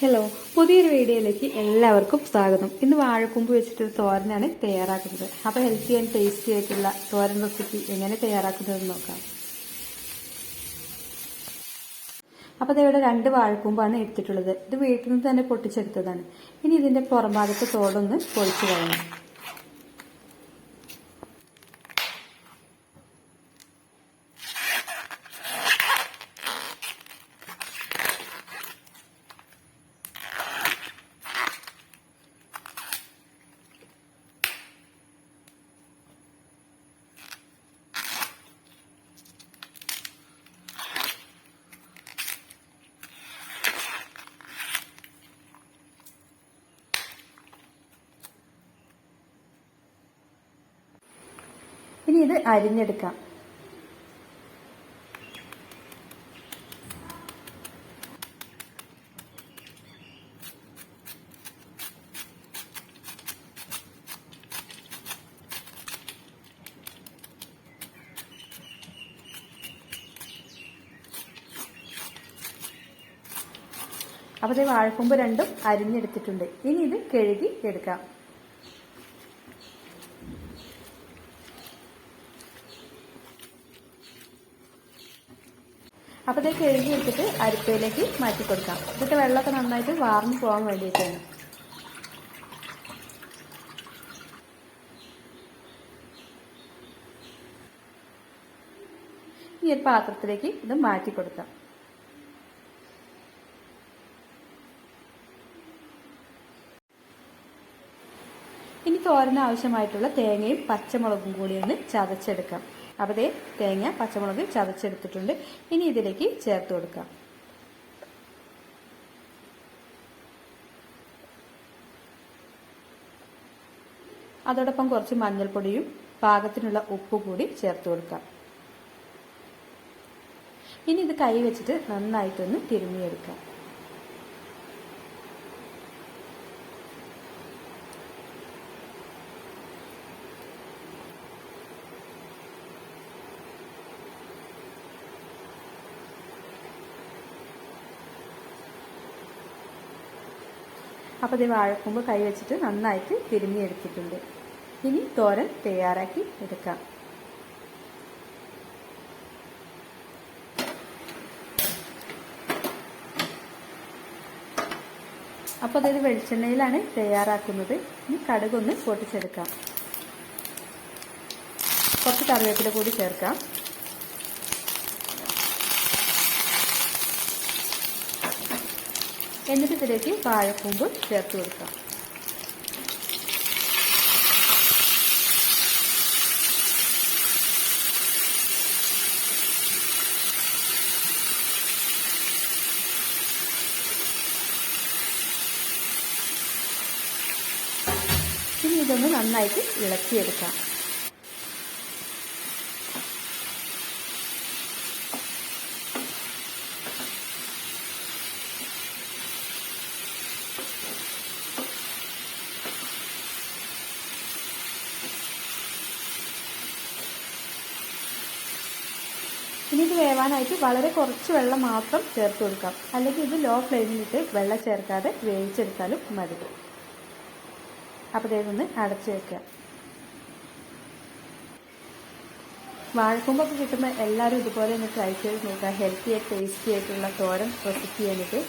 Hello പുതിയൊരു വീഡിയോയിലേക്ക് എല്ലാവർക്കും സ്വാഗതം. ഇന്ന് വാഴക്കൊമ്പ് വെച്ചിട്ടൊരു തോരനാണ് തയ്യാറാക്കുന്നത്. അപ്പോൾ ഹെൽത്തി ആൻഡ് ടേസ്റ്റി ആയിട്ടുള്ള തോരൻ റെസിപ്പി എങ്ങനെ തയ്യാറാക്കുന്നതെന്ന് നോക്കാം. അപ്പോൾ ഇവിടെ രണ്ട് വാഴക്കൊമ്പാണ് എടുത്തിട്ടുള്ളത്. ഇത് വീട്ടിൽ നിന്ന് തന്നെ പൊട്ടിച്ചെടുത്തതാണ്. ഇനി ഇതിന്റെ പുറംഭാഗത്ത് തോടൊന്ന് പൊളിച്ചു കളയണം. ഇനി ഇത് അരിഞ്ഞെടുക്കാം. അപ്പോൾ ഈ വാഴക്കൊമ്പ് രണ്ടും അരിഞ്ഞെടുത്തിട്ടുണ്ട്. ഇനി ഇത് കഴുകി എടുക്കാം. അപ്പോൾ ഇത് കഴുകി അരിപ്പയിലേക്ക് മാറ്റി കൊടുക്കാം. ഇതിട്ട് വെള്ളമൊക്കെ നന്നായിട്ട് വാർന്നു പോകാൻ വേണ്ടിയിട്ടാണ്. ഈ ഒരു പാത്രത്തിലേക്ക് ഇത് മാറ്റി കൊടുക്കാം. ഇനി തോരന് ആവശ്യമായിട്ടുള്ള തേങ്ങയും പച്ചമുളകും കൂടി ഒന്ന് ചതച്ചെടുക്കാം. അപ്പോൾ ഇതേ തേങ്ങ പച്ചമുളക് ചതച്ചെടുത്തിട്ടുണ്ട്. ഇനി ഇതിലേക്ക് ചേർത്ത് കൊടുക്കാം. അതോടൊപ്പം കുറച്ച് മഞ്ഞൾപ്പൊടിയും പാകത്തിനുള്ള ഉപ്പ് കൂടി ചേർത്ത് കൊടുക്കാം. ഇനി ഇത് കൈ വെച്ചിട്ട് നന്നായിട്ടൊന്ന് തിരുമ്മിയെടുക്കാം. അപ്പോൾ ഇത് വാഴക്കൂമ്പ് കൈ വെച്ചിട്ട് നന്നായിട്ട് തിരുമ്മി എടുത്തിട്ടുണ്ട്. ഇനി തോരൻ തയ്യാറാക്കി എടുക്കാം. അപ്പോൾ അതൊരു വെളിച്ചെണ്ണയിലാണ് തയ്യാറാക്കുന്നത്. ഇനി കടുകൊന്ന് പൊട്ടിച്ചെടുക്കാം. കുറച്ച് കറിവേപ്പില കൂടി ചേർക്കാം. എന്നിട്ട് ഇതിലേക്ക് വാഴക്കൂമ്പ് ചേർത്ത് കൊടുക്കാം. ഇനി ഇതൊന്ന് നന്നായിട്ട് ഇളക്കിയെടുക്കാം. ഇനി ഇത് വേവാനായിട്ട് വളരെ കുറച്ച് വെള്ളം മാത്രം ചേർത്ത് കൊടുക്കാം. അല്ലെങ്കിൽ ഇത് ലോ ഫ്ലെയിമിലിട്ട് വെള്ളം ചേർക്കാതെ വേവിച്ചെടുത്താലും മതി. അപ്പോൾ ഇതൊന്ന് അടച്ചു വെക്കുക. വാഴക്കൂമ്പൊക്കെ കിട്ടുമ്പോൾ എല്ലാവരും ഇതുപോലെ ഒന്ന് ട്രൈ ചെയ്ത് നോക്കുക. ഹെൽത്തി ആയിട്ട് ടേസ്റ്റി ആയിട്ടുള്ള തോരൻ റെസിപ്പി എനിക്ക്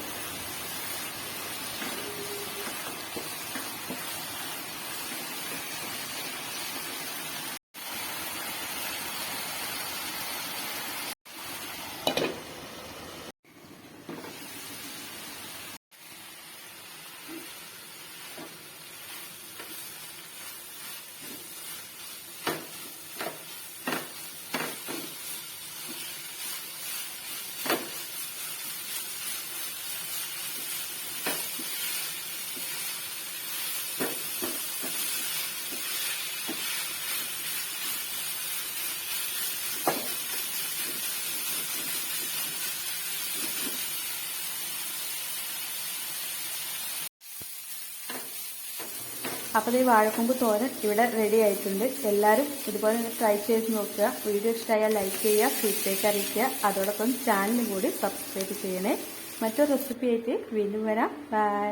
അപ്പോൾ ഈ വാഴക്കൊമ്പ് തോരൻ ഇവിടെ റെഡി ആയിട്ടുണ്ട്. എല്ലാവരും ഇതുപോലെ ഒന്ന് ട്രൈ ചെയ്ത് നോക്കുക. വീഡിയോ ഇഷ്ടമായാൽ ലൈക്ക് ചെയ്യുക ഫീഡ്ബാക്ക് അറിയിക്കുക. അതോടൊപ്പം ചാനലും കൂടി സബ്സ്ക്രൈബ് ചെയ്യണേ. മറ്റൊരു റെസിപ്പി ആയിട്ട് വീണ്ടും വരാം. ബൈ